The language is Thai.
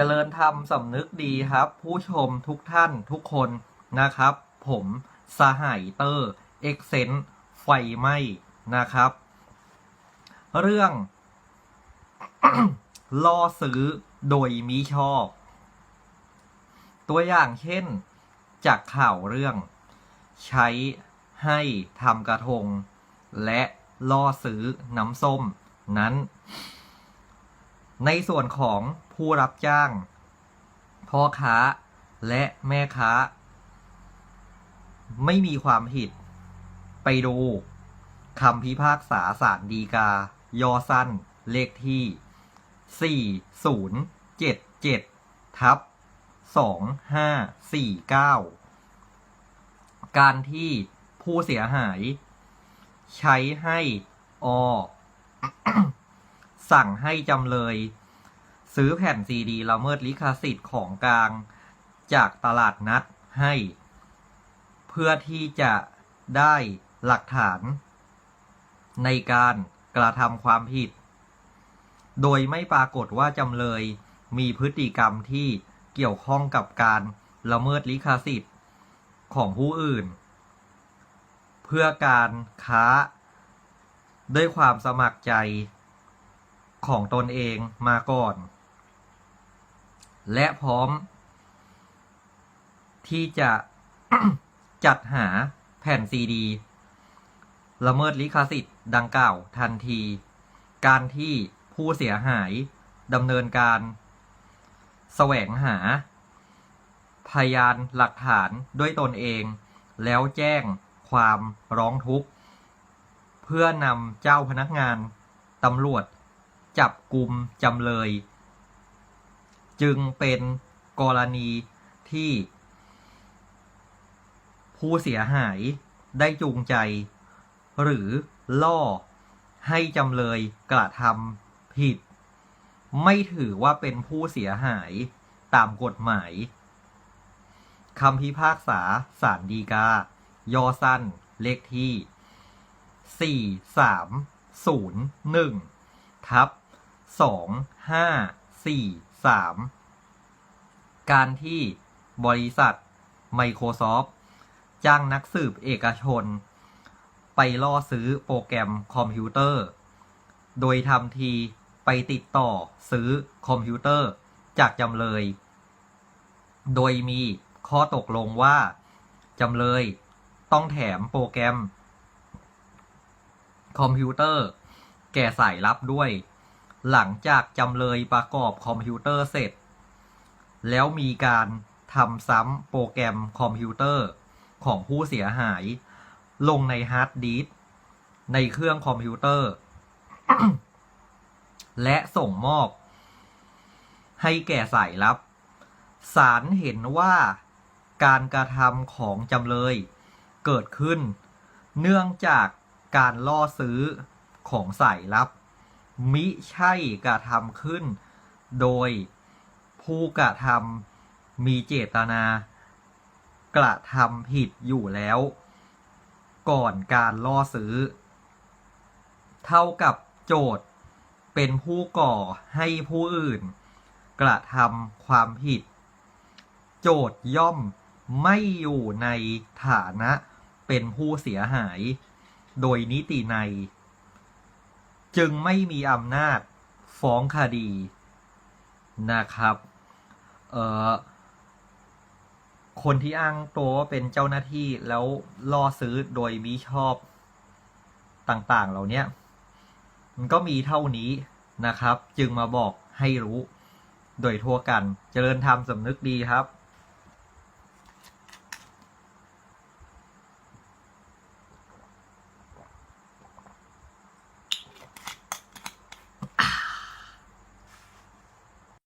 เจริญธรรมสำนึกดีครับ ผู้ชมทุกท่านทุกคนนะครับ ผมสหายเตอร์เอ็กเซนไฟไหม้นะครับ เรื่องล่อซื้อโดยมิชอบ ตัวอย่างเช่น จากข่าวเรื่อง ใช้ให้ทำกระทง และล่อซื้อน้ำส้มนั้น ในส่วนของผู้รับจ้าง พ่อค้าและแม่ค้า ไม่มีความผิด ไปดูคำพิพากษาสารดีกา ยอสั้น เลขที่ 4077 ทับ 2549 การที่ผู้เสียหาย ใช้ให้อ สั่งให้จำเลย ซื้อแผ่นซีดีละเมิดลิขสิทธิ์ของกลางจากตลาดนัดให้ เพื่อที่จะได้หลักฐาน ในการกระทำความผิด โดยไม่ปรากฏว่าจำเลยมีพฤติกรรมที่เกี่ยวข้องกับการละเมิดลิขสิทธิ์ของผู้อื่น เพื่อการค้าด้วยความสมัครใจ ของตนเองมาก่อน และพร้อม ที่จะจัดหาแผ่นซีดีละเมิดลิขสิทธิ์ดังกล่าวทันที การที่ผู้เสียหายดำเนินการแสวงหา พยานหลักฐานด้วยตนเอง แล้วแจ้งความร้องทุกข์ เพื่อนำเจ้าพนักงานตำรวจ จับกลุ่มจำเลย จึงเป็นกรณีที่ผู้เสียหายได้จูงใจ หรือล่อให้จำเลยกระทำผิด ไม่ถือว่าเป็นผู้เสียหายตามกฎหมายคำพิพากษาสารดีกา ยอสั้น เลขที่ 4 3 0 1ทับ2 5 4 3การที่บริษัท Microsoft จ้างนักสืบเอกชน ไปล่อซื้อโปรแกรมคอมพิวเตอร์ โดยทำทีไปติดต่อซื้อคอมพิวเตอร์จากจำเลย โดยมีข้อตกลงว่า จำเลยต้องแถมโปรแกรม คอมพิวเตอร์ แก่สายลับด้วย หลังจากจำเลยประกอบคอมพิวเตอร์เสร็จ แล้วมีการทำซ้ำโปรแกรมคอมพิวเตอร์ของผู้เสียหาย ลงในฮาร์ดดิสก์ในเครื่องคอมพิวเตอร์ และส่งมอบ ให้แก่สายลับศาลเห็นว่าการกระทำของจำเลย เกิดขึ้น เนื่องจากการล่อซื้อของสายลับ มิใช่กระทำขึ้น โดยผู้กระทำมีเจตนากระทำผิดอยู่แล้ว ก่อนการล่อซื้อ เท่ากับโจทย์เป็นผู้ก่อให้ผู้อื่น กระทำความผิด โจทย์ย่อมไม่อยู่ในฐานะเป็นผู้เสียหาย โดยนิติใน จึงไม่มีอำนาจฟ้องคดีนะครับ เอ่อ คนที่อ้างตัวว่าเป็นเจ้าหน้าที่แล้วล่อซื้อโดยมิชอบต่างๆ เหล่านี้มันก็มีเท่านี้นะครับ จึงมาบอกให้รู้ โดยทั่วกัน เจริญธรรมสำนึกดีครับ